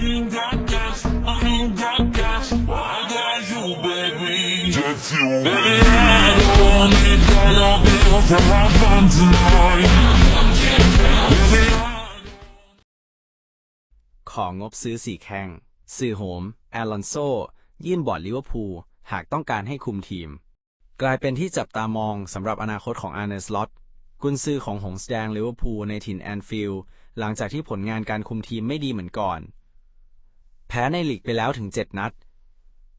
ain't got gas, I ain't got gas. Well, I got you, baby. Just you. Baby, I don't need dollar bills to have fun tonight. Baby, I ของงบซื้อสี่แข้งซื้อโหมแอลอนโซ ยื่นบอร์ดลิเวอร์พูลหากต้องการให้คุมทีม กลายเป็นที่จับตามองสำหรับอนาคตของอาร์เนสลอตกุนซือของหงส์แดงลิเวอร์พูลในถิ่นแอนฟิลด์หลังจากที่ผลงานการคุมทีมไม่ดีเหมือนก่อน แพ้ในลีกไปแล้วถึง 7 นัด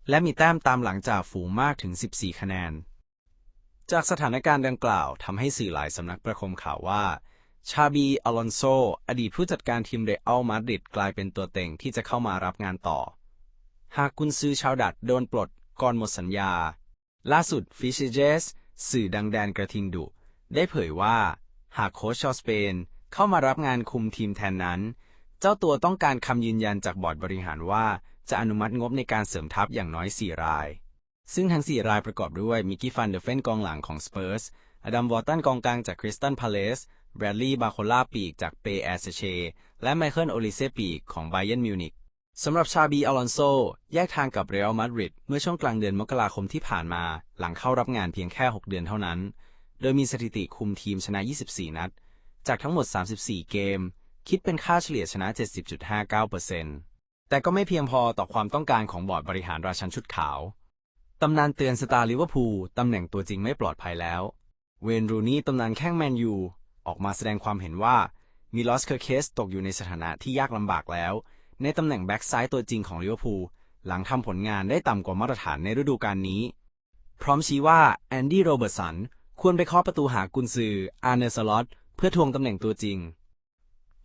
และมีแต้มตามหลังจากฝูงมากถึง 14 คะแนน จากสถานการณ์ดังกล่าวทำให้สื่อหลายสำนักประคมข่าวว่า ชาบีอลอนโซ อดีตผู้จัดการทีมเรอัลมาดริดกลายเป็นตัวเต็งที่จะเข้ามารับงานต่อ หากกุนซือชาวดัตโดนปลดก่อนหมดสัญญา ล่าสุดฟิชเจสสื่อดังแดนกระทิงดุ ได้เผยว่า หากโค้ชชาวสเปนเข้ามารับงานคุมทีมแทนนั้น เจ้าตัวต้องการคำยืนยันจากบอร์ดบริหารว่า จะอนุมัติงบในการเสริมทัพอย่างน้อย 4 ราย ซึ่งทั้ง 4 รายประกอบด้วยมิกกี้ฟันเดอร์เฟนกองหลังของสเปอร์สอดัมวอร์ตันกองกลางจากคริสตันพาเลสแบรดลีย์บาโคล่าปีกจากเปแอร์เซเช และไมเคิลโอลิเซปีกของไบเยนมิวนิกสำหรับชาบีอลอนโซ แยกทางกับเรอัลมาดริดเมื่อช่วงกลางเดือนมกราคมที่ผ่านมา หลังเข้ารับงานเพียงแค่ 6 เดือนเท่านั้น โดยมีสถิติคุมทีมชนะ 24 นัด จากทั้งหมด 34 เกม คิดเป็นค่าเฉลี่ยชนะ 70.59%แต่ก็ไม่เพียงพอต่อความต้องการของบอร์ดบริหารราชันชุดขาว ตำนานเตือนสตาร์ลิเวอร์พูลตำแหน่งตัวจริงไม่ปลอดภัยแล้ว เวนรูนี่ตำนานแข้งแมนยูออกมาแสดงความเห็นว่ามิลอสเคอร์เคสตกอยู่ในสถานะที่ยากลำบากแล้ว ในตำแหน่งแบ็กซ้ายตัวจริงของลิเวอร์พูลหลังทำผลงานได้ต่ำกว่ามาตรฐานในฤดูกาลนี้ พร้อมชี้ว่าแอนดี้โรเบิร์ตสันควรไปเคาะประตูหากุนซืออาร์เนสลอตเพื่อทวงตำแหน่งตัวจริง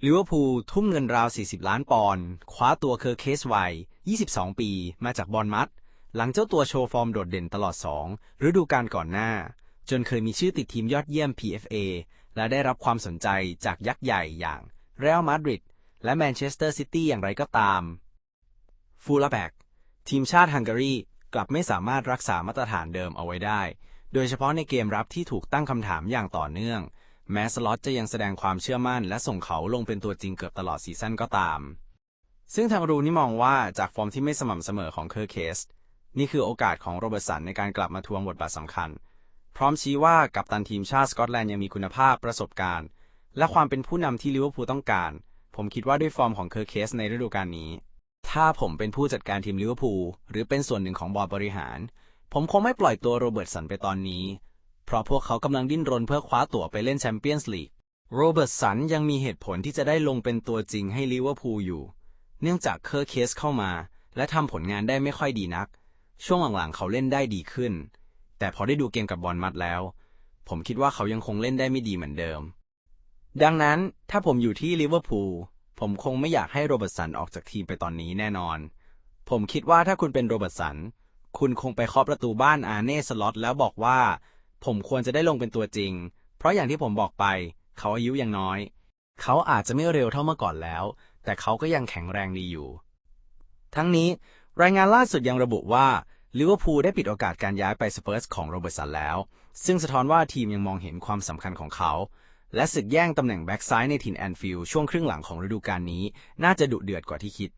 ลิเวอร์พูลทุ่มเงินราว 40 ล้านปอนด์คว้าตัวเคอร์เคสไวย22 ปี มาจากบอลมัด หลังเจ้าตัวโชว์ฟอร์มโดดเด่นตลอด 2 ฤดูกาลก่อนหน้า จนเคยมีชื่อติดทีมยอดเยี่ยม PFA และได้รับความสนใจจากยักษ์ใหญ่อย่างเรอัลมาดริดและแมนเชสเตอร์ซิตี้อย่างไรก็ตาม ฟูลแบ็กทีมชาติฮังการีกลับไม่สามารถรักษามาตรฐานเดิมเอาไว้ได้ โดยเฉพาะในเกมรับที่ถูกตั้งคำถามอย่างต่อเนื่อง แม้สล็อตจะยังแสดงความเชื่อมั่นและส่งเขาลงเป็นตัวจริงเกือบตลอดซีซั่นก็ตาม ซึ่งทางรูนี่มองว่าจากฟอร์มที่ไม่สม่ำเสมอของเคอร์เคส นี่คือโอกาสของโรเบิร์ตสันในการกลับมาทวงบทบาทสำคัญ พร้อมชี้ว่ากัปตันทีมชาติสกอตแลนด์ยังมีคุณภาพประสบการณ์ และความเป็นผู้นำที่ลิเวอร์พูลต้องการ ผมคิดว่าด้วยฟอร์มของเคอร์เคสในฤดูกาลนี้ ถ้าผมเป็นผู้จัดการทีมลิเวอร์พูลหรือเป็นส่วนหนึ่งของบอร์ดบริหาร ผมคงไม่ปล่อยตัวโรเบิร์ตสันไปตอนนี้ เพราะพวกเขากำลังดิ้นรนเพื่อคว้าตั๋วไปเล่นแชมเปี้ยนส์ลีก โรเบิร์ตสันยังมีเหตุผลที่จะได้ลงเป็นตัวจริงให้ลิเวอร์พูลอยู่ เนื่องจากเคอร์เคสเข้ามา และทำผลงานได้ไม่ค่อยดีนัก ช่วงหลังๆเขาเล่นได้ดีขึ้น แต่พอได้ดูเกมกับบอลมัดแล้ว ผมคิดว่าเขายังคงเล่นได้ไม่ดีเหมือนเดิม ดังนั้นถ้าผมอยู่ที่ลิเวอร์พูลผมคงไม่อยากให้โรเบิร์ตสันออกจากทีมไปตอนนี้แน่นอน ผมคิดว่าถ้าคุณเป็นโรเบิร์ตสัน คุณคงไปเคาะประตูบ้านอาร์เน่สล็อตแล้วบอกว่า ผมควรจะได้ลงเป็นตัวจริง เพราะอย่างที่ผมบอกไป เขาอายุยังน้อย เขาอาจจะไม่เร็วเท่าเมื่อก่อนแล้ว แต่เขาก็ยังแข็งแรงดีอยู่ ทั้งนี้รายงานล่าสุดยังระบุว่าลิเวอร์พูลได้ปิดโอกาสการย้ายไปสเปอร์สของโรเบิร์ตสันแล้ว ซึ่งสะท้อนว่าทีมยังมองเห็นความสำคัญของเขา และศึกแย่งตำแหน่งแบ็กซ้ายในถิ่นแอนฟิลด์ช่วงครึ่งหลังของฤดูกาลนี้ น่าจะดุเดือดกว่าที่คิด